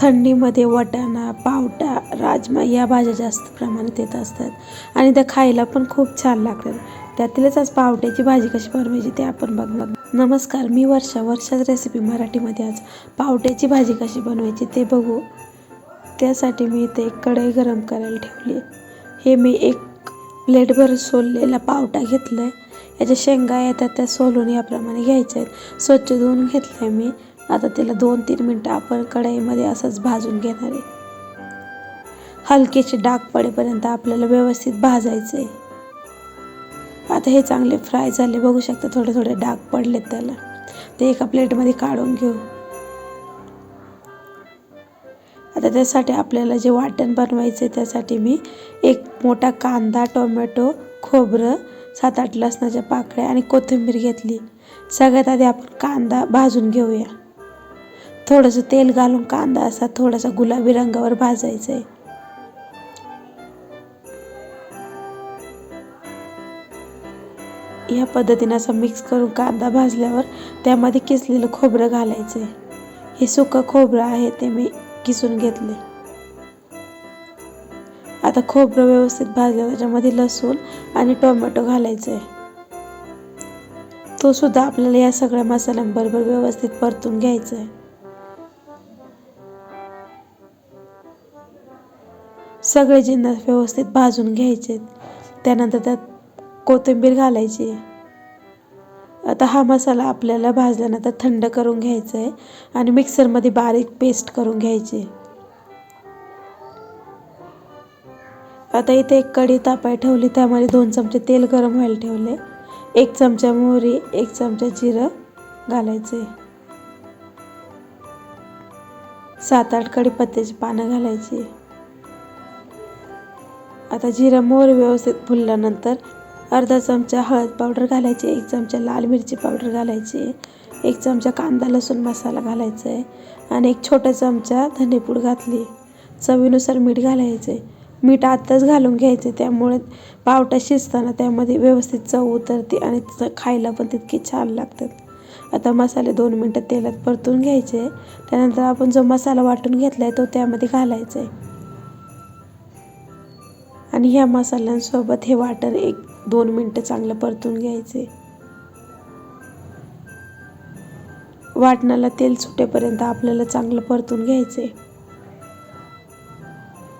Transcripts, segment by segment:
थंडीमध्ये वाटाणा पावटा राजमा या भाज्या जास्त प्रमाणात येत असतात. आणि त्या खायला पण खूप छान लागतात. त्यातीलच आज पावट्याची भाजी कशी बनवायची ते आपण बघणार. नमस्कार मी वर्षा. वर्षाच रेसिपी मराठीमध्ये आज पावट्याची भाजी कशी बनवायची ते बघू. त्यासाठी मी इथे एक कढई गरम करायला ठेवली हे मी एक प्लेटभर सोललेला पावटा घेतला आहे याच्या शेंगा येतात त्या सोलून याप्रमाणे घ्यायच्या आहेत. स्वच्छ धुवून घेतलं आहे मी. आता त्याला दोन तीन मिनटं आपण कढईमध्ये असंच भाजून घेणार आहे. हलकेचे डाग पडेपर्यंत आपल्याला व्यवस्थित भाजायचं आहे आता हे चांगले फ्राय झाले बघू शकता थोडे थोडे डाग पडलेत त्याला. ते एका प्लेटमध्ये काढून घेऊ. आता त्यासाठी आपल्याला जे वाटण बनवायचं आहे त्यासाठी मी एक मोठा कांदा टोमॅटो खोबरं सात आठ लसणाच्या पाकळ्या आणि कोथिंबीर घेतली. सगळ्यात आधी आपण कांदा भाजून घेऊया. थोडंसं तेल घालून कांदा असा थोडासा गुलाबी रंगावर भाजायचा आहे या पद्धतीने असं मिक्स करून कांदा भाजल्यावर त्यामध्ये किसलेलं खोबरं घालायचं आहे हे सुकं खोबरं आहे ते मी किसून घेतले आता खोबरं व्यवस्थित भाजलं त्याच्यामध्ये लसूण आणि टोमॅटो घालायचं आहे तो सुद्धा आपल्याला या सगळ्या मसाल्यांबरोबर व्यवस्थित परतून घ्यायचा आहे सगळे जिन्नस व्यवस्थित भाजून घ्यायचे त्यानंतर त्यात कोथिंबीर घालायची. आता हा मसाला आपल्याला भाजल्यानंतर थंड करून घ्यायचा आहे आणि मिक्सरमध्ये बारीक पेस्ट करून घ्यायची. आता इथे एक कढी तापाय ठेवली त्यामध्ये दोन चमचे तेल गरम व्हायला ठेवले. एक चमचा मोहरी एक चमचा जिरं घालायचे. सात आठ कढीपत्त्याची पानं घालायची. आता जिरा मोहरी व्यवस्थित फुलल्यानंतर अर्धा चमचा हळद पावडर घालायची एक चमचा लाल मिरची पावडर घालायची एक चमचा कांदा लसूण मसाला घालायचा आहे आणि एक छोटा चमचा धनेपूड घातली. चवीनुसार मीठ घालायचं. आहे मीठ आत्ताच घालून घ्यायचे त्यामुळे पावटा शिजताना त्यामध्ये व्यवस्थित चव उतरते आणि खायला पण तितके छान लागतात. आता मसाले दोन मिनटं तेलात परतून घ्यायचे. त्यानंतर आपण जो मसाला वाटून घेतला आहे तो त्यामध्ये घालायचा आहे. आणि ह्या मसाल्यांसोबत हे वाटण एक दोन मिनटं चांगलं परतून घ्यायचे. वाटणाला तेल सुटेपर्यंत आपल्याला चांगलं परतून घ्यायचे.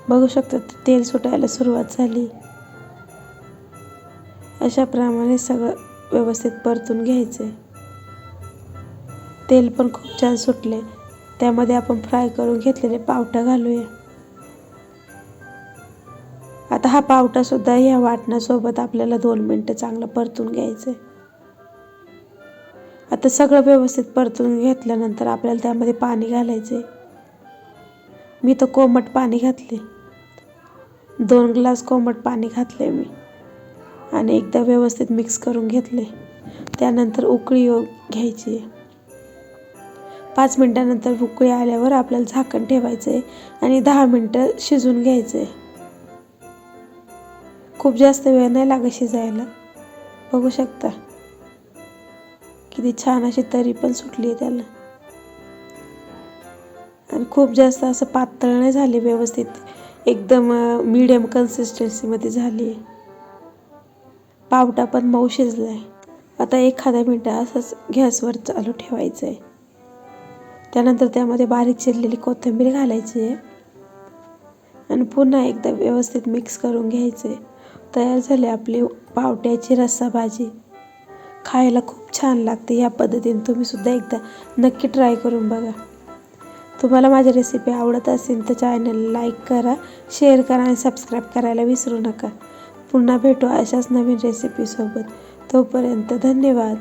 बघू शकता तेल सुटायला सुरुवात झाली. अशाप्रमाणे सगळं व्यवस्थित परतून घ्यायचे. तेल पण खूप छान सुटले. त्यामध्ये आपण फ्राय करून घेतलेले पावटा घालूया. आता हा पावटासुद्धा या वाटणासोबत आपल्याला दोन मिनटं चांगलं परतून घ्यायचं आहे आता सगळं व्यवस्थित परतून घेतल्यानंतर आपल्याला त्यामध्ये पाणी घालायचे मी तर कोमट पाणी घातले दोन ग्लास कोमट पाणी घातले मी. आणि एकदा व्यवस्थित मिक्स करून घेतले त्यानंतर उकळी घ्यायची पाच मिनटानंतर उकळी आल्यावर आपल्याला झाकण ठेवायचं आहे आणि दहा मिनटं शिजून घ्यायचं आहे खूप जास्त वेळ नाही लागत शिजायला. बघू शकता. किती छान अशी तरी पण सुटली आहे त्याला. आणि खूप जास्त असं पातळ नाही झाली व्यवस्थित. एकदम मीडियम कन्सिस्टन्सीमध्ये झाली आहे पावटा पण मऊ शिजला आहे आता एखाद्या मिनटं असंच गॅसवर चालू ठेवायचं आहे त्यानंतर त्यामध्ये बारीक चिरलेली कोथिंबीर घालायची आहे आणि पुन्हा एकदा व्यवस्थित मिक्स करून घ्यायचं आहे तयार झाले आपली पावट्याची रस्सा भाजी खायला खूप छान लागते या पद्धतीने. तुम्ही सुद्धा एकदा नक्की ट्राय करून बघा. तुम्हाला माझी रेसिपी आवडत असेल तर चॅनल लाईक करा शेअर करा आणि सबस्क्राईब करायला विसरू नका. पुन्हा भेटू अशाच नवीन रेसिपीसोबत तोपर्यंत धन्यवाद.